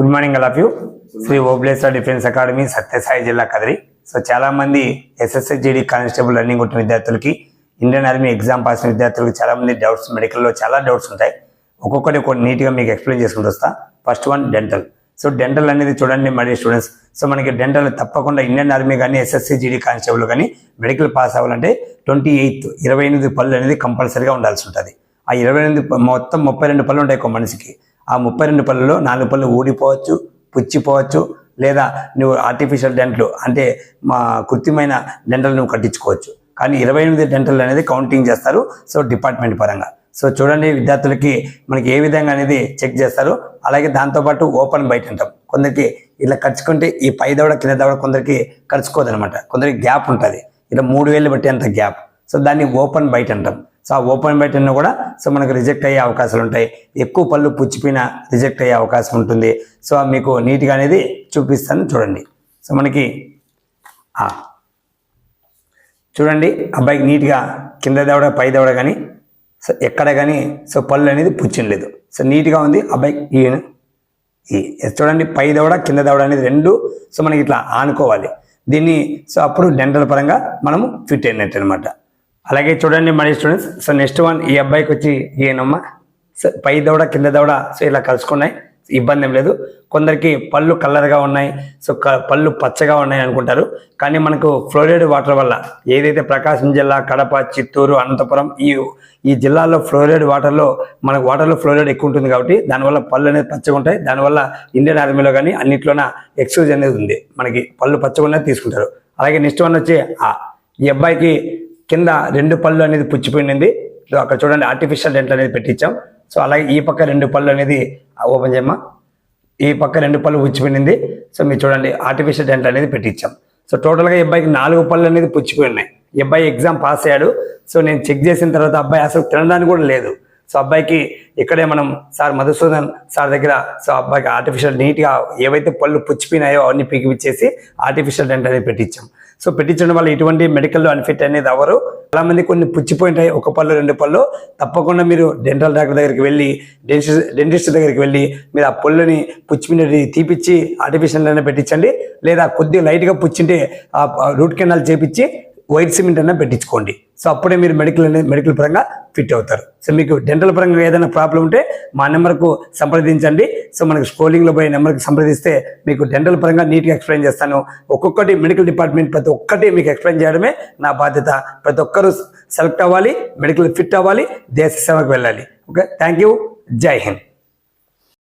Good morning all of you Sri Obleshwara defence academy Sathyasai జిల్లా Kadiri so చాలా మంది ఎస్ఎస్ఎస్జిడి constable running కొట్టిన విద్యార్థులకి ఇండియన్ ఆర్మీ ఎగ్జామ్ పాస్ విద్యార్థులకు చాలా మంది డౌట్స్ మెడికల్లో చాలా డౌట్స్ ఉంటాయి. ఒక్కొక్కటి కొన్ని నీట్గా మీకు ఎక్స్ప్లెయిన్ చేసుకుంటూ వస్తా. First one dental so dental అనేది చూడండి మరి స్టూడెంట్స్ సో మనకి డెంటల్ తప్పకుండా ఇండియన్ ఆర్మీ కానీ ఎస్ఎస్సీ జీడీ కానిస్టేబుల్ కానీ మెడికల్ పాస్ అవ్వాలంటే ట్వంటీ ఎయిత్ ఇరవై ఎనిమిది పళ్ళు అనేది కంపల్సరీగా ఉండాల్సి ఉంటుంది. ఆ ఇరవై ఎనిమిది మొత్తం ముప్పై రెండు పళ్ళు ఉంటాయి ఒక మనిషికి. ఆ ముప్పై రెండు పళ్ళలో నాలుగు పళ్ళు ఊడిపోవచ్చు పుచ్చిపోవచ్చు లేదా నువ్వు ఆర్టిఫిషియల్ డెంట్లు అంటే మా కృత్రిమైన డెంటల్ నువ్వు కట్టించుకోవచ్చు. కానీ ఇరవై ఎనిమిది డెంటల్ అనేది కౌంటింగ్ చేస్తారు సో డిపార్ట్మెంట్ పరంగా. సో చూడండి విద్యార్థులకి మనకి ఏ విధంగా అనేది చెక్ చేస్తారు. అలాగే దాంతోపాటు ఓపెన్ బయట అంటాం. కొందరికి ఇలా ఖర్చుకుంటే ఈ పై దవడ కింద దవడ కొందరికి ఖర్చుకోదనమాట కొందరికి గ్యాప్ ఉంటుంది. ఇలా మూడు వేలు బట్టి అంత గ్యాప్ సో దాన్ని ఓపెన్ బయట అంటాం. సో ఆ ఓపెన్ బయట కూడా సో మనకు రిజెక్ట్ అయ్యే అవకాశాలు ఉంటాయి. ఎక్కువ పళ్ళు పుచ్చిపోయిన రిజెక్ట్ అయ్యే అవకాశం ఉంటుంది. సో మీకు నీట్గా అనేది చూపిస్తాను. చూడండి. సో మనకి చూడండి. అబ్బాయికి నీట్గా కింద దవడ పై దవడ కానీ సో ఎక్కడ కానీ సో పళ్ళు అనేది పుచ్చినలేదు సో నీట్గా ఉంది. అబ్బాయికి ఈయన ఈ చూడండి. పై దవడ కింద దవడ అనేది రెండు సో మనకి ఇట్లా ఆనుకోవాలి. దీన్ని సో అప్పుడు డెంటల్ పరంగా మనము ఫిట్ అయినట్టు అనమాట అలాగే చూడండి మరి స్టూడెంట్స్ సో నెక్స్ట్ వన్ ఈ అబ్బాయికి వచ్చి ఏనమ్మ సో పై దవడ కింద దవడ సో ఇలా కలుసుకున్నాయి. ఇబ్బంది ఏం లేదు. కొందరికి పళ్ళు కలర్గా ఉన్నాయి. సో క- పళ్ళు పచ్చగా ఉన్నాయి అనుకుంటారు. కానీ మనకు ఫ్లోరైడ్ వాటర్ వల్ల ఏదైతే ప్రకాశం జిల్లా కడప చిత్తూరు అనంతపురం ఈ ఈ జిల్లాలో ఫ్లోరైడ్ వాటర్లో మనకు వాటర్లో ఫ్లోరైడ్ ఎక్కువ ఉంటుంది కాబట్టి దానివల్ల పళ్ళు అనేది పచ్చగా ఉంటాయి. దానివల్ల ఇండియన్ ఆర్మీలో కానీ అన్నిట్లోన ఎక్స్క్యూజ్ అనేది ఉంది. మనకి పళ్ళు పచ్చగా ఉన్నది తీసుకుంటారు. అలాగే నెక్స్ట్ వన్ వచ్చి ఈ అబ్బాయికి కింద రెండు పళ్ళు అనేది పుచ్చిపోయింది. సో అక్కడ చూడండి ఆర్టిఫిషియల్ డెంటల్ అనేది పెట్టించాం. సో అలాగే ఈ పక్క రెండు పళ్ళు అనేది ఓపెన్ చేయమ్మా. ఈ పక్క రెండు పళ్ళు పుచ్చిపోయింది. సో మీరు చూడండి ఆర్టిఫిషియల్ డెంట్ అనేది పెట్టించాం. సో టోటల్గా ఈ అబ్బాయికి నాలుగు పళ్ళు అనేది పుచ్చిపోయి ఉన్నాయి ఈ అబ్బాయి ఎగ్జామ్ పాస్ అయ్యాడు. సో నేను చెక్ చేసిన తర్వాత అబ్బాయి అసలు తినడానికి కూడా లేదు. సో అబ్బాయికి ఇక్కడే మనం సార్ మధుసూదన్ సార్ దగ్గర సో అబ్బాయికి ఆర్టిఫిషియల్ నీట్గా ఏవైతే పళ్ళు పుచ్చిపోయినాయో అవన్నీ పిగిపిచ్చేసి ఆర్టిఫిషియల్ డెంట్ అనేది పెట్టించాం. సో పెట్టించడం వల్ల ఎటువంటి మెడికల్ అన్ఫిట్ అనేది అవ్వరు. చాలా మంది కొన్ని పుచ్చిపోయింటాయి ఒక పళ్ళు రెండు పళ్ళు. తప్పకుండా మీరు డెంటల్ డాక్టర్ దగ్గరికి వెళ్ళి డెంటిస్ట్ డెంటిస్ట్ దగ్గరికి వెళ్ళి మీరు ఆ పళ్ళుని పుచ్చిపోయినది తీపిచ్చి ఆర్టిఫిషియల్ అయినా పెట్టించండి. లేదా కొద్దిగా లైట్గా పుచ్చింటే ఆ రూట్ కెనాల్ చేపించి వైట్ సిమెంట్ అయినా పెట్టించుకోండి. సో అప్పుడే మీరు మెడికల్ అనేది మెడికల్ పరంగా ఫిట్ అవుతారు. సో మీకు డెంటల్ పరంగా ఏదైనా ప్రాబ్లం ఉంటే మా నెంబర్కు సంప్రదించండి. సో మనకు స్క్రోలింగ్లో పోయే నెంబర్కి సంప్రదిస్తే మీకు డెంటల్ పరంగా నీట్గా ఎక్స్ప్లెయిన్ చేస్తాను. ఒక్కొక్కటి మెడికల్ డిపార్ట్మెంట్ ప్రతి ఒక్కటి మీకు ఎక్స్ప్లెయిన్ చేయడమే నా బాధ్యత. ప్రతి ఒక్కరూ సెలెక్ట్ అవ్వాలి మెడికల్ ఫిట్ అవ్వాలి దేశ సేవకు వెళ్ళాలి. ఓకే థ్యాంక్ యూ జై హింద్.